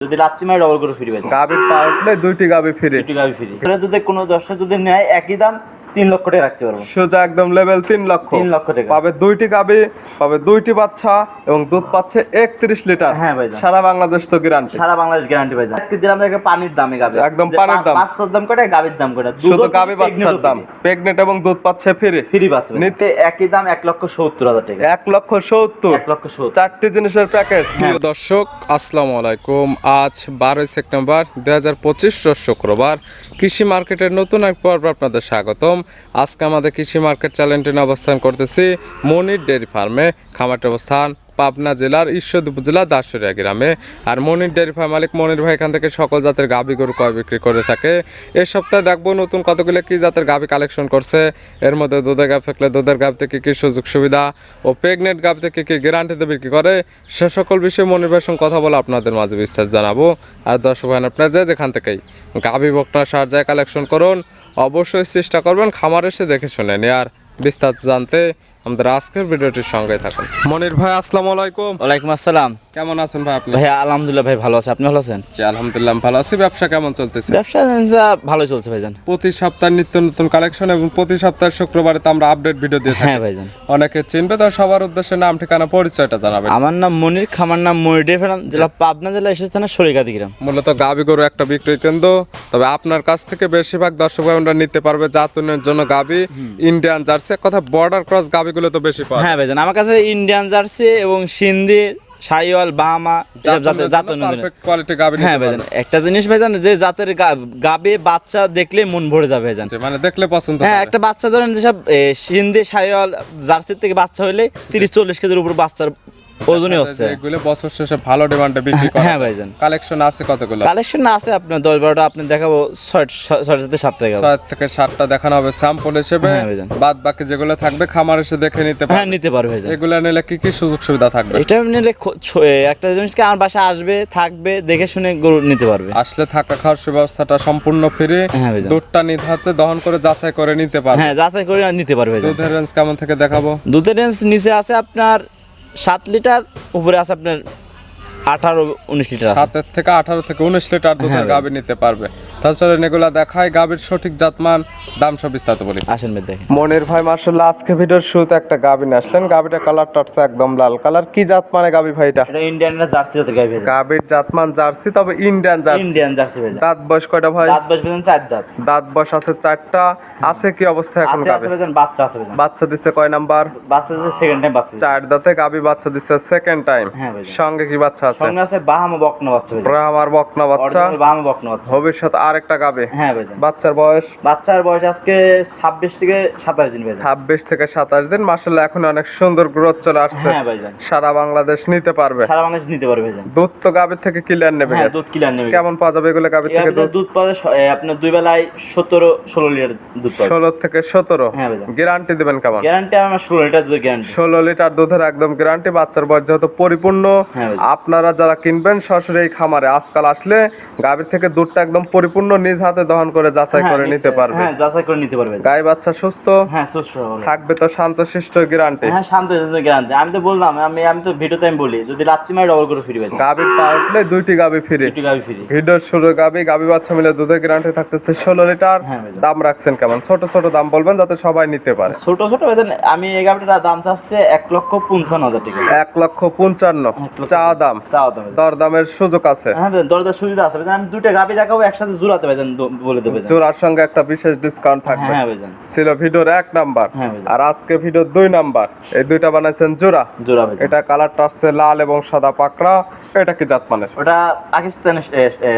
যদি রাত্রি মারে ডবল করে ফ্রি পাই গাবির পা দুইটি গাবি ফ্রি। দুটি গাবি ফ্রি। যদি কোনো দর্শক যদি নেয় একই দাম তিন লক্ষ টাকা রাখতে পারব। সোজা একদম লেভেল তিন লক্ষ। তিন লক্ষ টাকা। পাবে দুইটি গাবি পাবে দুইটি বাচ্চা এবং দুধ পাচ্ছে একত্রিশ লিটার। হ্যাঁ ভাইজান। সারা বাংলাদেশ তো গ্যারান্টি সারা বাংলাদেশ গ্যারান্টি পাই আজকে দিলাম দেখে পানির দামে গাবি। একদম পানির দাম। পাঁচশোর দাম করে গাবির দাম করে শুধু গাবি বাচ্চার দাম। প্রেগনেন্ট এবং দুধ পাচ্ছে ফ্রি ফ্রি পাচ্ছে নিতে- নিতে একই দাম এক লক্ষ সত্তর হাজার টাকা। এক লক্ষ সত্তর। এক লক্ষ সত্তর। চারটি জিনিসের প্যাকেজ দর্শক আসসালামু আলাইকুম। আজ বারোই সেপ্টেম্বর দুই হাজার পঁচিশ শুক্রবার। কৃষি মার্কেটের নতুন এক পর্ব আপনাদের স্বাগতম। আজকে আমাদের কৃষি মার্কেট চ্যানেলটি অবস্থান করতেছি মনির ডেয়ারি ফার্মে। খামারটি অবস্থান পাবনা জেলার ঈশ্বর উপজেলা দাসুরিয়া গ্রামে। আর মনির ডেয়ারি ফার্ম মালিক মনির ভাই এখান থেকে সকল জাতের গাভী গরু ক্রয় বিক্রি করে থাকে। এই সপ্তাহে দেখব নতুন কতগুলো কি জাতের গাভী কালেকশন করছে। এর মধ্যে দুধের গাভ থাকলে দুধের গাভ থেকে কি সুযোগ সুবিধা ও প্রেগনেন্ট গাভ থেকে কি গ্যারান্টিতে বিক্রি করে, সে সকল বিষয়ে মনির ভাইয়ের সঙ্গে কথা বলে আপনাদের মাঝে বিস্তার জানাব। আর দর্শক ভাই আপনারা যে যেখান থেকেই গাভী বকনা সার যায় কালেকশন করুন অবশ্যই চেষ্টা করবেন খামার এসে দেখে শুনে আর বিস্তারিত জানতে আমাদের আজকের ভিডিওটির সঙ্গে থাকুন। মনির ভাই, আসসালামু আলাইকুম। ওয়ালাইকুম আসসালাম। কেমন আছেন ভাই আপনি? ভাই আলহামদুলিল্লাহ ভাই ভালো আছে। আপনি ভালো আছেন? জি, আলহামদুলিল্লাহ ভালো আছি। ব্যবসা কেমন চলতেছে? ব্যবসা যা ভালোই চলছে ভাইজান। প্রতি সপ্তাহে নিত্য নতুন কালেকশন এবং প্রতি সপ্তাহে শুক্রবারে তো আমরা আপডেট ভিডিও দিয়ে থাকি। হ্যাঁ ভাইজান। অনেকে চিনবে তো সবার উদ্দেশ্যে নাম ঠিকানা পরিচয়টা জানাবেন। আমার নাম মনির খামার নাম মনির ডে ফেরাম জেলা পাবনা জেলা এসেছে না সরিকাদি গ্রাম মূলত গাবি গরু একটা বিক্রয় কেন্দ্র। তবে আপনার কাছ থেকে বেশিরভাগ দর্শক ভাইরা নিতে পারবে জাতুনের জন্য গাবি। ইন্ডিয়ান জার্সি কথা বর্ডার ক্রস গাবিগুলো তো বেশি পাওয়া। হ্যাঁ ভাইজান আমার কাছে ইন্ডিয়ান জার্সি এবং সিন্ধি সাইওয়াল বাহামা জাতের জাতের কোয়ালিটি গাবে হ্যাঁ ভাইজান একটা জিনিস ভাইজান যে জাতের গাবে বাচ্চা দেখলে মন ভরে যাবে ভাইজান। মানে দেখলে পছন্দ হ্যাঁ একটা বাচ্চা ধরেন যেসব সিন্ধি সাইওয়াল জার্সির থেকে বাচ্চা হইলে তিরিশ চল্লিশ কেজির উপর বাচ্চার ওজনই হচ্ছে। এগুলো বছর শেষে ভালো ডিমান্ডে বিক্রি করা। হ্যাঁ ভাইজান। কালেকশন আছে কতগুলো? কালেকশন আছে আপনার দশ বারোটা আপনি দেখাবো ছয় ছয়- ছয়টা থেকে সাতটা দেখাবো। ছয় থেকে সাতটা দেখানো হবে স্যাম্পল হিসেবে। হ্যাঁ, ভাইজান। বাদ বাকি যেগুলো থাকবে খামার এসে দেখে নিতে হ্যাঁ নিতে পারবে ভাইজান। এগুলো নিলে কি কি সুযোগ সুবিধা থাকবে? এটা নিলে একটা জিনিসকে আমার বাসায় আসবে থাকবে দেখে শুনে গরু নিতে পারবে। আসলে থাকা খাওয়ার সুব্যবস্থাটা সম্পূর্ণ ফ্রি হ্যাঁ দুধটা নিধাতে দহন করে যাচাই করে নিতে পারবে। হ্যাঁ যাচাই করে নিতে পারবে দুধের রেঞ্জ কেমন থেকে দেখাবো? দুধের রেঞ্জ নিচে আছে আপনার সাত লিটার উপরে আছে আপনার আঠারো উনিশ লিটার সাতের থেকে আঠারো থেকে উনিশ লিটার দুধের হ্যাঁ, গাভী নিতে পারবে। তাছাড়া এগুলা দেখায় গাভীর সঠিক জাতমান দাম সব বিস্তারিত বলি। আসেন ভাই দেখেন। মনির ভাই মার্শাল্লাহ আজকে ভিডিওর শুরুতে একটা গাবি নিয়ে আসলেন। গাবিটা কালারটা হচ্ছে একদম লাল। কালার কি জাত মানে গাবি ভাইটা এটা ইন্ডিয়ান জার্সি জাতের গাই ভাই। গাবির জাতমান জার্সি তবে ইন্ডিয়ান জার্সি ইন্ডিয়ান জার্সি ভাই। দাঁত বয়স কয়টা ভাই? দাঁত বসবে চার দাঁত। দাঁত বয়স আছে চারটা। আছে কি অবস্থা এখন আছে গাবি আছে ভাইজান বাচ্চা আছে বাচ্চা দিচ্ছে কয় নাম্বার? বাচ্চা আছে সেকেন্ড টাইম বাচ্চা চার দাঁতে গাবি বাচ্চা দিচ্ছে সেকেন্ড টাইম হ্যাঁ সঙ্গে কি বাচ্চা আছে সঙ্গে আছে বাহামা বকনা বাচ্চা বকনা বাচ্চা। অরিজিনাল বাহামা বকনা বাচ্চা। ভবিষ্যৎ আরেকটা গাবে। হ্যাঁ ভাইজান। বাচ্চার বয়স? বাচ্চার বয়স আজকে ছাব্বিশ থেকে সাতাশ দিন ভাইজান। ছাব্বিশ থেকে সাতাশ দিন। মার্শাল্লাহ এখন অনেক সুন্দর গ্রোথ চলে আসছে। হ্যাঁ ভাইজান। সারা বাংলাদেশ নিতে পারবে। সারা বাংলাদেশ নিতে পারবে ভাইজান। দুধ তো গাবির থেকে ক্লিয়ার নেবে হ্যাঁ দুধ নেবে। কেমন পাওয়া যাবে এগুলো গাবির থেকে দুধ? দুধ আপনার দুই বেলায় সতেরো ষোলো লিটার দুধ পাবে ষোলো থেকে সতেরো? হ্যাঁ ভাইজান। গ্যারান্টি দিবেন কেমন? গ্যারান্টি আমার ষোলো লিটার দুধ গ্যারান্টি ষোলো লিটার দুধের একদম গ্যারান্টি বাচ্চার বয়স যেহেতু পরিপূর্ণ হ্যাঁ ভাইজান। আপনারা যারা কিনবেন সরাসরি এই খামারে। আজকাল আসলে গাভীর থেকে দুধটা একদম পরিপূর্ণ নিজ হাতে দহন করে যাচাই করে নিতে পারবে। হ্যাঁ যাচাই করে নিতে পারবে। গায়ে বাচ্চা সুস্থ? হ্যাঁ সুস্থ। থাকবে তো শান্তশিষ্ট গ্যারান্টি। হ্যাঁ শান্ত গ্যারান্টি। আমি তো বললাম আমি আমি তো ভিডিওতে আমি বলি যদি রাত্রি মারে ডবল করে ফ্রি পাই গাভীর পা উঠলে দুইটি গাভী ফ্রি। দুটি গাবি ফ্রি। ভিডিওর শুরু গাভী গাভী বাচ্চা মিলে দুধের গ্যারান্টি থাকতেছে ষোলো লিটার। হ্যাঁ দাম রাখছেন কেমন? ছোট ছোট দাম বলবেন যাতে সবাই নিতে পারে। ছোট ছোট আমি এই গাবিটার দাম চাচ্ছে এক লক্ষ পঞ্চান্ন হাজার টাকা। এক লক্ষ পঞ্চান্ন। চা দাম। দর দামের সুযোগ আছে। হ্যাঁ দরজার সুবিধা আছে। আমি দুটো গাবি দেখাবো একসাথে জোড়াতে ভাইজান বলে দেবে জোড়ার সঙ্গে একটা বিশেষ ডিসকাউন্ট থাকবে। হ্যাঁ ভাইজান ছিল ভিডিওর এক নাম্বার। হ্যাঁ আর আজকে ভিডিওর দুই নাম্বার। এই দুইটা বানাইছেন জোড়া। জোড়া এটা কালারটা আসছে লাল এবং সাদা পাকড়া। এটা কি জাত মানের ওটা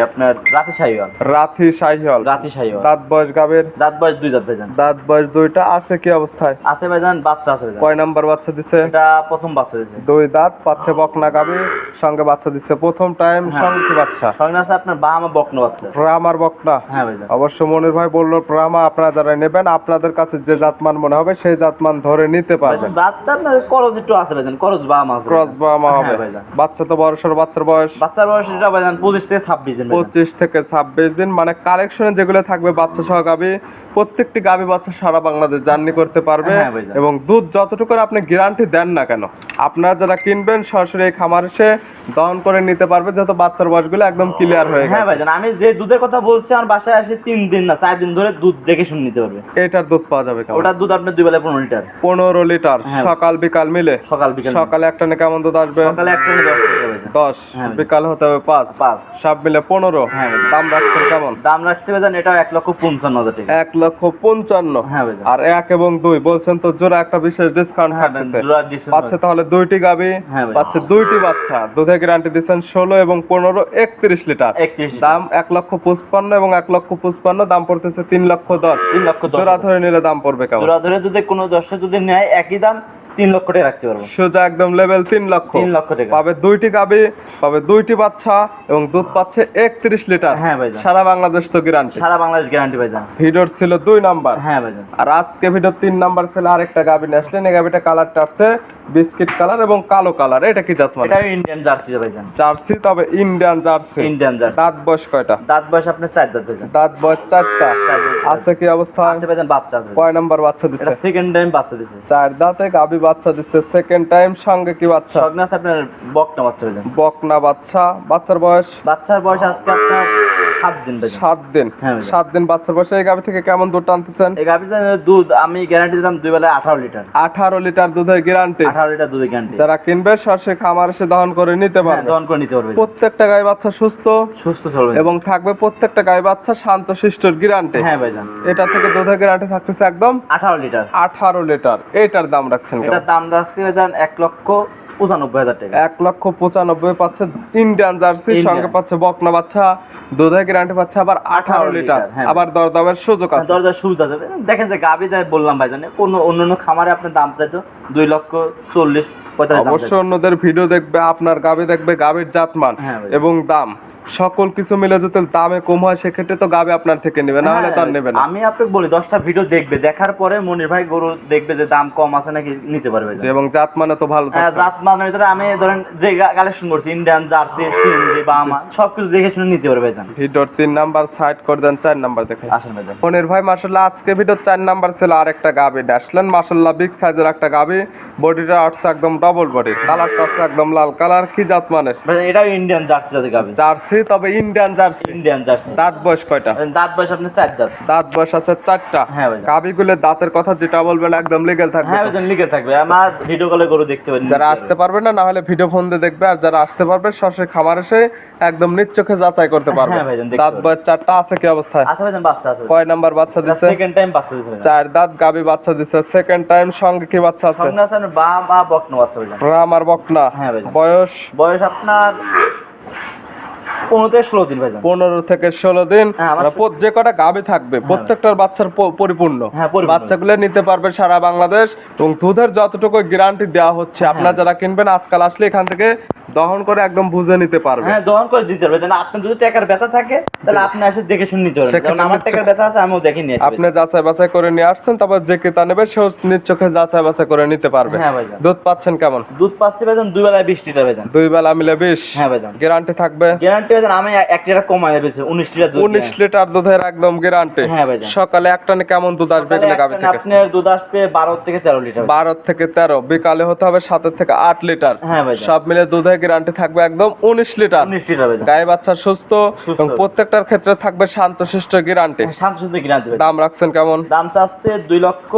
আপনার রাতি শাহিওয়াল। রাথি শাহিহল রাতি শাহিওয়াল। দাঁত বয়স গাবের দাঁত বয়স দুই দাঁত ভাইজান। দাঁত বয়স দুইটা আছে কি অবস্থায়? আছে ভাইজান বাচ্চা আছে কয় নাম্বার বাচ্চা দিছে? এটা প্রথম বাচ্চা দিয়েছে দুই দাঁত পাচ্ছে বকনা গাবি সঙ্গে বাচ্চা দিচ্ছে প্রথম টাইম হ্যাঁ। সঙ্গে কি বাচ্চা। সঙ্গে আছে আপনার বাহামা বকনো বাচ্চা। প্রামার বকনা? হ্যাঁ ভাইজান। অবশ্য মনির ভাই বলল প্রামা আপনারা যারা নেবেন আপনাদের কাছে যে জাতমান মনে হবে সেই জাতমান ধরে নিতে পারবেন। আপনার করজ একটু আছে ভাইজান করজ বাহামা আছে ক্রস বামা হ্যাঁ হবে। ভাইজান। বাচ্চা তো বড় বাচ্চার বয়স? বাচ্চার বয়স এটা ভাইজান পঁচিশ থেকে ছাব্বিশ দিন পঁচিশ থেকে ছাব্বিশ দিন মানে কালেকশনে যেগুলো থাকবে বাচ্চা সহ গাবি প্রত্যেকটি গাবি বাচ্চা সারা বাংলাদেশ জার্নি করতে পারবে হ্যাঁ এবং দুধ যতটুকু আপনি গ্যারান্টি দেন না কেন আপনারা যারা কিনবেন সরাসরি এই খামার এসে দহন করে নিতে পারবে যেহেতু বাচ্চার বয়সগুলো একদম ক্লিয়ার হয়ে হ্যাঁ গেছে। ভাইজান আমি যে দুধের কথা বলছি আমার বাসায় আসে তিন দিন না চার দিন ধরে দুধ দেখে শুনে নিতে পারবে। এটার দুধ পাওয়া যাবে ওটার দুধ আপনার দুই বেলা পনেরো লিটার। পনেরো লিটার হ্যাঁ। সকাল বিকাল মিলে? সকাল বিকাল সকালে একটা না কেমন দুধ আসবে? সকালে একটা দশ দশ হ্যাঁ। বিকাল হতে হবে পাঁচ। মিলে পনেরো। হ্যাঁ দাম রাখছেন কেমন? দাম রাখছে ভাইজান এটাও এক লক্ষ পঞ্চান্ন হাজার টাকা। এক লক্ষ পঞ্চান্ন। হ্যাঁ আর এক এবং দুই বলছেন তো জোড়া একটা বিশেষ ডিসকাউন্ট থাকতেছে। পাচ্ছে তাহলে দুইটি গাবি পাচ্ছে দুইটি বাচ্চা। দুধে গ্যারান্টি দিচ্ছেন ষোলো এবং পনেরো একত্রিশ লিটার। দাম এক লক্ষ পঁচপান্ন এবং এক লক্ষ পঁচপান্ন দাম পড়তেছে তিন লক্ষ দশ। তিন লক্ষ দশ। জোড়া ধরে নিলে দাম পড়বে কেমন? জোড়া ধরে যদি কোনো দর্শক যদি নেয় একই দাম তিন লক্ষ টাকা রাখতে পারব। সোজা একদম লেভেল তিন লক্ষ। তিন লক্ষ টাকা। পাবে দুইটি গাবি পাবে দুইটি বাচ্চা এবং দুধ পাচ্ছে একত্রিশ লিটার। হ্যাঁ ভাই সারা বাংলাদেশ তো গ্যারান্টি সারা বাংলাদেশ গ্যারান্টি ভাইজান। ভিডিওর ছিল দুই নাম্বার। হ্যাঁ ভাই আর আজকে ভিডিও তিন নাম্বার ছিল আরেকটা গাবি নিয়ে আসলেন এই গাবিটা কালারটা আসছে বিস্কিট কালার এবং কালো কালার এটা কি জাত মানে? এটাও ইন্ডিয়ান জার্সি ভাইজান। জার্সি তবে ইন্ডিয়ান জার্সি। Indian jersey. দাঁত বয়স কয়টা? দাঁত বয়স আপনার চার দাঁত ভাইজান। দাঁত বয়স চারটা। চার দাঁত। আছে কি অবস্থা? আছে ভাইজান বাচ্চা আছে। কয় নাম্বার বাচ্চা দিছে? এটা সেকেন্ড টাইম বাচ্চা দিছে। চার দাঁতে গাবি বাচ্চা দিচ্ছে সেকেন্ড টাইম সঙ্গে কি বাচ্চা? সগনাস আপনার বকটা বাচ্চা ভাইজান। বকনা বাচ্চা। বাচ্চার বয়স? বাচ্চার বয়স আজকে আপনার সাত দিন সাত দিন। সাত দিন বাচ্চার বয়সে। এই গাবি থেকে কেমন দুধ টানতেছেন? এই গাভিটার দুধ আমি গ্যারান্টি দিলাম দুই বেলায় আঠারো লিটার। আঠারো লিটার দুধের গ্যারান্টি আঠারো লিটার দুধের গ্যারান্টি যারা কিনবে সরষে খামার এসে দহন করে নিতে হ্যাঁ পারবে। দহন করে নিতে পারবে। প্রত্যেকটা গাই বাচ্চা সুস্থ সুস্থ চলবে। এবং থাকবে প্রত্যেকটা গাই বাচ্চা শান্ত শিষ্টর গ্যারান্টি হ্যাঁ ভাইজান। এটা থেকে দুধের গ্যারান্টি থাকতেছে একদম আঠারো লিটার। আঠারো লিটার। এটার দাম রাখছেন এটার দাম রাখছি ভাইজান এক লক্ষ পঁচানব্বই হাজার টাকা। এক লক্ষ পঁচানব্বই পাচ্ছে জার্সি সঙ্গে পাচ্ছে বকনা বাচ্চা দুধে গ্যারান্টি পাচ্ছে আবার আঠারো লিটার হ্যাঁ। আবার দরদামের সুযোগ আছে। দরজার সুবিধা আছে। দেখেন যে গাবি যায় বললাম ভাইজান কোনো অন্য খামারে আপনার দাম চাইতো দুই লক্ষ চল্লিশ অবশ্য অন্যদের ভিডিও দেখবে আপনার গাবি দেখবে গাবির জাতমান হ্যাঁ এবং দাম। সকল কিছু মিলে যদি দামে কম হয় সেক্ষেত্রে তো গাবি আপনার থেকে নেবে না হলে তো আর হ্যাঁ, নেবে না। আমি আপনাকে বলি দশটা ভিডিও দেখবে দেখার পরে মনির ভাই গরু দেখবে যে দাম কম আছে নাকি নিতে পারবে এবং জাত মানে তো ভালো হ্যাঁ, জাত মানের ভিতরে আমি ধরেন যে কালেকশন করছি ইন্ডিয়ান জার্সি সিন্ধি বামা সবকিছু দেখে শুনে নিতে পারবে ভাইজান। ভিডিওর তিন নাম্বার সাইড করে দেন চার নাম্বার দেখে। আসেন ভাইজান। মনির ভাই মাসাল্লাহ আজকে ভিডিওর চার নাম্বার ছিল আরেকটা গাবি আসলেন মাসাল্লাহ বিগ সাইজের একটা গাবি। বডিটা আসছে একদম ডবল বডি কালারটা আসছে একদম লাল। কালার কি জাত মানে এটাও ইন্ডিয়ান জার্সি জাতে গাভি জার্সি তবে ইন্ডিয়ান জার্সি ইন্ডিয়ান জার্সি দাঁত বয়স কয়টা? দাঁত বয়স আপনার চার দাঁত। দাঁত বয়স আছে চারটা। হ্যাঁ গাবিগুলোর দাঁতের কথা যেটা বলবেন একদম লিগেল থাকবে হ্যাঁ। ভাইজান লিখে থাকবে। আমার ভিডিও কলে গরু দেখতে পারেন। যারা আসতে পারবে না না হলে ভিডিও ফোন দিয়ে দেখবে আর যারা আসতে পারবে সরাসরি খামার এসে একদম নিচ্চোখে যাচাই করতে পারবে। হ্যাঁ দেখতে দাঁত বয়স চারটা আছে কি অবস্থায়? আচ্ছা ভাইজান বাচ্চা আছে কয় নাম্বার বাচ্চা দিচ্ছে সেকেন্ড টাইম বাচ্চা ভাইজান। চার দাঁত গাবি বাচ্চা দিচ্ছে সেকেন্ড টাইম সঙ্গে কি বাচ্চা আছে? সঙ্গে আছে আপনার বা বা বকনা বাচ্চা রাম আর বকনা। হ্যাঁ ভাইজান। বয়স? বয়স আপনার পনেরো থেকে ষোলো দিন ভাইজান। পনেরো থেকে ষোলো দিন। হ্যাঁ, যে কটা গাবি থাকবে প্রত্যেকটার বাচ্চার পরিপূর্ণ। হ্যাঁ, পরিপূর্ণ। বাচ্চাগুলো নিতে পারবে সারা বাংলাদেশ এবং দুধের যতটুকু গ্যারান্টি দেওয়া হচ্ছে আপনার যারা কিনবেন আজকাল আসলে এখান থেকে দহন করে একদম বুঝে নিতে পারবে। হ্যাঁ দহন করে দিতে পারবে। যেন আপনার যদি টাকার ব্যথা থাকে তাহলে আপনি এসে দেখে শুনে নিতে পারবেন। যেমন আমার টাকার ব্যথা আছে আমিও দেখে নিয়ে আপনি যাচাই বাছাই করে নিয়ে আসছেন তারপর যে ক্রেতা নেবে সেও নিজ চোখে যাচাই বাছাই করে নিতে পারবে। হ্যাঁ ভাইজান। দুধ পাচ্ছেন কেমন? দুধ পাচ্ছি ভাইজান দুই বেলায় বিশ লিটার ভাইজান। দুই বেলা মিলে বিশ। হ্যাঁ ভাইজান। গ্যারান্টি থাকবে? গ্যারান্টি ভাইজান আমি এক লিটার কমাই দিয়েছি উনিশ লিটার উনিশ লিটার দুধের একদম গ্যারান্টি হ্যাঁ ভাইজান। সকালে কেমন দুধ আসবে এগুলো গাবি থেকে? আপনার দুধ আসবে বারো থেকে তেরো লিটার। বারো থেকে তেরো বিকালে হতে হবে সাতের থেকে আট লিটার। হ্যাঁ ভাইজান। সব মিলে দুধের গ্যারান্টি থাকবে একদম উনিশ লিটার। উনিশ লিটার গায়ে বাচ্চা সুস্থ। এবং প্রত্যেকটার ক্ষেত্রে থাকবে শান্ত শিষ্ট গ্যারান্টি গ্যারান্টি দাম রাখছেন কেমন? দাম চাচ্ছে দুই লক্ষ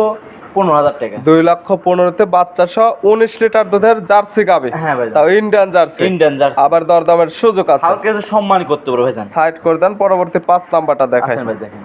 পনেরো হাজার টাকা। দুই লক্ষ পনেরোতে বাচ্চা সহ উনিশ লিটার দুধের জার্সি গাবে। হ্যাঁ তাও ইন্ডিয়ান জার্সি। Indian jersey. আবার দরদামের সুযোগ আছে। হালকা সম্মান করতে পারব সাইড করে দেন পরবর্তী পাঁচ নাম্বারটা দেখায় ভাই দেখেন।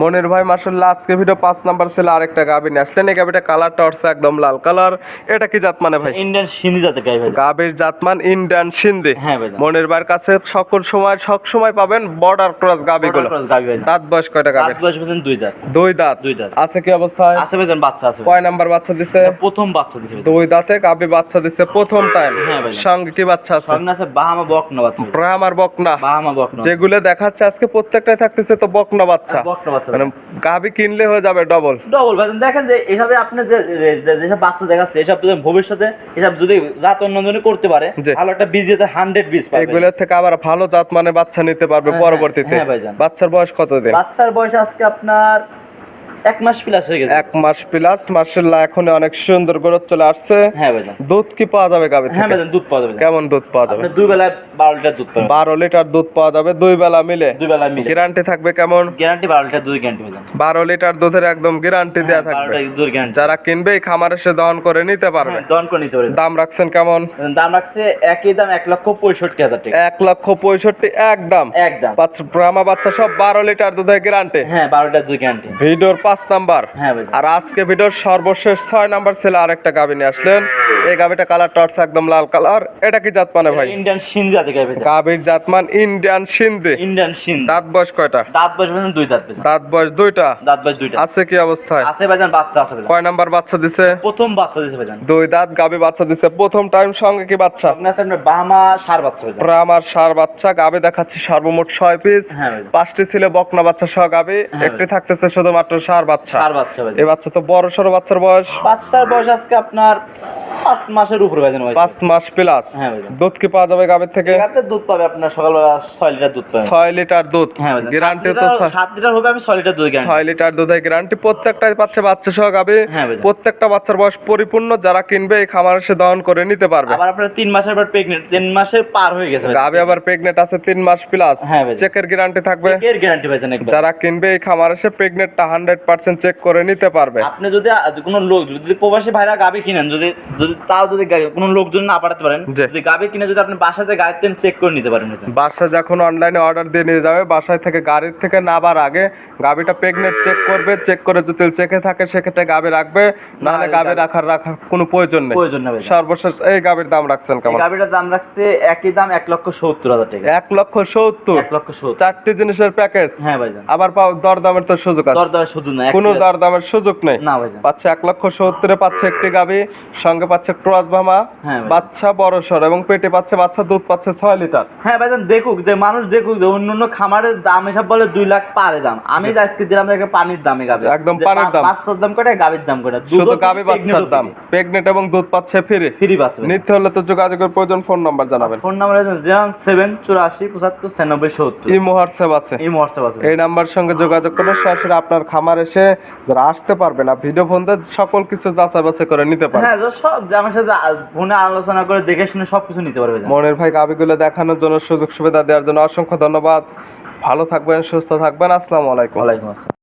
মনির ভাই মাসাল্লাহ আজকে ভিডিও পাঁচ নাম্বার ছিল আরেকটা গাবি নিয়ে আসলেন। এই গাবিটা কালার টর্চ একদম লাল কালার এটা কি জাত মানে ভাই? ইন্ডিয়ান সিন্ধি জাতের গাই ভাই। গাবির জাতমান ইন্ডিয়ান সিন্ধি। হ্যাঁ ভাইজান মনির ভাইয়ের কাছে সকল সময় সব সময় পাবেন বর্ডার ক্রস গাবিগুলো। গাবি ভাইজান দাঁত বয়স কয়টা দাঁত বয়স ভাইজান দুই দাঁত। দুই দাঁত। দুই দাঁত। আছে কি অবস্থায়? আছে ভাইজান বাচ্চা আছে কয় নাম্বার বাচ্চা দিছে? প্রথম বাচ্চা দিছে দুই দাঁতে গাবি বাচ্চা দিছে প্রথম টাইম হ্যাঁ ভাইজান। সঙ্গে কি বাচ্চা আছে? সামনে আছে বাহামা বকনা বাচ্চা। আর বকনা। বাহামা বকনা। যেগুলো দেখাচ্ছে আজকে প্রত্যেকটাই থাকতেছে তো বকনা বাচ্চা। বকনা বাচ্চা। বাচ্চা মানে গাভি কিনলে হয়ে যাবে ডবল ডবল ভাই দেখেন যে এইভাবে আপনি যে যেসব বাচ্চা দেখাচ্ছে এসব ভবিষ্যতে এসব যদি জাত উন্নয়ন করতে পারে ভালো একটা বীজ যেতে হান্ড্রেড বীজ পাবে। এগুলোর থেকে আবার ভালো জাত মানে বাচ্চা নিতে পারবে হ্যাঁ, পরবর্তীতে। হ্যাঁ বাচ্চার বয়স কত দিন? বাচ্চার বয়স আজকে আপনার এক মাস প্লাস হয়ে গেছে। এক মাস প্লাস মার্শাল্লাহ এখন অনেক সুন্দর গ্রোথ চলে আসছে। হ্যাঁ ভাইজান। দুধ কি পাওয়া যাবে হ্যাঁ ভাইজান দুধ পাওয়া যাবে। কেমন দুধ পাওয়া যাবে? দুই বেলায় বারো লিটার দুধ পাবেন। বারো লিটার দুধ পাওয়া যাবে দুই বেলা মিলে। দুই বেলায় মিলে। গ্যারান্টি থাকবে কেমন? গ্যারান্টি বারো লিটার দুধ গ্যারান্টি ভাইজান। বারো লিটার দুধের একদম গ্যারান্টি দেওয়া হ্যাঁ, থাকবে। লিটার দুধ গ্যারান্টি যারা কিনবে খামার এসে দহন করে নিতে পারবে। দন করে নিতে পারে দাম রাখছেন কেমন? দাম রাখছে একই দাম এক লক্ষ পঁয়ষট্টি হাজার টাকা। এক লক্ষ পঁয়ষট্টি এক দাম। এক দাম। বাচ্চা ব্রাহ্মা বাচ্চা সব বারো লিটার দুধের গ্যারান্টি হ্যাঁ বারো লিটার দুধ গ্যারান্টি ভিডিওর পাঁচ নাম্বার। হ্যাঁ আর আজকে ভিডিওর সর্বশেষ ছয় নাম্বার ছিল আরেকটা গাভি নিয়ে আসলেন। এই গাভিটা কালার টর্চ একদম লাল কালার এটা কি জাত মানে ভাই? ইন্ডিয়ান সিন্ধি জাতি গাই ভাইজান গাভির জাতমান ইন্ডিয়ান সিন্ধি ইন্ডিয়ান সিন্ধি দাঁত বয়স কয়টা? দাঁত বয়স দুই দাঁত দাঁত বয়স দুইটা? দাঁত বয়স দুইটা। আছে কি অবস্থায়? আছে ভাইজান বাচ্চা আছে কয় নাম্বার বাচ্চা দিছে? প্রথম বাচ্চা দিয়েছে ভাইজান দুই দাঁত গাভি বাচ্চা দিছে। প্রথম টাইম সঙ্গে কি বাচ্চা? আপনার আপনার বাহামা সার বাচ্চা ভাইজান আমার সার বাচ্চা গাভি দেখাচ্ছি সর্বমোট ছয় পিস হ্যাঁ পাঁচটি ছিল বকনা বাচ্চা সহ গাভি হ্যাঁ একটি থাকতেছে শুধুমাত্র বাচ্চা। বাচ্চা এই বাচ্চা তো বড় সড়ো বাচ্চার বয়স? বাচ্চার বয়স আজকে আপনার পাঁচ মাসের উপরে ভাইজান ভাই পাঁচ মাস প্লাস হ্যাঁ দুধ কি পাওয়া যাবে গাভীর থেকে? দুধ পাবে আপনার সকালবেলা ছয় লিটার দুধ পাবে ছয় লিটার দুধ। হ্যাঁ গ্যারান্টি তো সাত লিটার হবে আমি ছয় লিটার দুধ ছয় লিটার দুধের গ্যারান্টি। প্রত্যেকটাই পাচ্ছে বাচ্চা সহ গাভী। হ্যাঁ প্রত্যেকটা বাচ্চার বয়স পরিপূর্ণ। যারা কিনবে এই খামার এসে দহন করে নিতে পারবে। আবার আপনার তিন মাসের পর প্রেগনেন্ট তিন মাসের পার হয়ে গেছে। গাভী আবার প্রেগনেন্ট আছে তিন মাস প্লাস হ্যাঁ চেকের গ্যারান্টি থাকবে। এর গ্যারান্টি ভাইজান যারা কিনবে এই খামার এসে প্রেগনেন্টটা হান্ড্রেড পার্সেন্ট চেক করে নিতে পারবে। আপনি যদি কোনো লোক যদি প্রবাসী ভাইরা গাবি কিনেন যদি যদি তাও যদি কোনো লোক যদি না পাঠাতে পারেন যদি গাবি কিনে যদি আপনি বাসাতে গাড়িতে চেক করে নিতে পারেন বাসা যখন অনলাইনে অর্ডার দিয়ে নিয়ে যাবে বাসায় থেকে গাড়ির থেকে নাবার আগে গাবিটা প্রেগনেন্ট চেক করবে চেক করে যদি তেল চেকে থাকে সেক্ষেত্রে গাবি রাখবে নাহলে না, গাবি গাভী- রাখার রাখার কোনো প্রয়োজন নেই। প্রয়োজন নেই সর্বশেষ এই গাবির দাম রাখছেন কেমন? গাবিটার দাম রাখছে একই দাম এক লক্ষ সত্তর হাজার টাকা। এক লক্ষ সত্তর? এক লক্ষ সত্তর। চারটি জিনিসের প্যাকেজ? হ্যাঁ ভাইজান। আবার পাও দরদামের তো সুযোগ আছে। দর দর শুধু না এক কোনো লিটার- দরদামের সুযোগ নেই। পাচ্ছে এক লক্ষ সত্তরে পাচ্ছে একটি গাবি সঙ্গে পাচ্ছে ক্রস ভামা হ্যাঁ বাচ্চা বড় সর এবং পেটে পাচ্ছে বাচ্চা দুধ পাচ্ছে ছয় লিটার। হ্যাঁ ভাইজান দেখুক যে মানুষ দেখুক যে অন্য অন্য খামারের দাম এসব বলে দুই লাখ পারে দাম। আমি আজকে দিলাম পানির দামে গাবে। একদম পানির দাম। বাচ্চার দাম কটা গাবির দাম কটা শুধু গাবি বাচ্চার দাম। প্রেগনেন্ট এবং দুধ পাচ্ছে ফ্রি ফ্রি বাচ্চা নিতে হলে তো যোগাযোগের প্রয়োজন ফোন নাম্বার জানাবেন। ফোন নাম্বার জিরো সেভেন চুরাশি পঁচাত্তর ছিয়ানব্বই সত্তর। হোয়াটসঅ্যাপ আছে। এই হোয়াটসঅ্যাপ আছে এই নাম্বার সঙ্গে যোগাযোগ করলে সরাসরি আপনার খামার এসে যারা আসতে পারবে না ভিডিও ফোন দিয়ে সকল কিছু যাচাই বাছাই করে নিতে পারবে। হ্যাঁ সব আমার সাথে ফোনে আলোচনা করে দেখে শুনে সব কিছু নিতে পারবে মনের ভাই গাবিগুলো দেখানোর জন্য সুযোগ সুবিধা দেওয়ার জন্য অসংখ্য ধন্যবাদ। ভালো থাকবেন সুস্থ থাকবেন। আসসালামু আলাইকুম। ওয়ালাইকুম আসসালাম।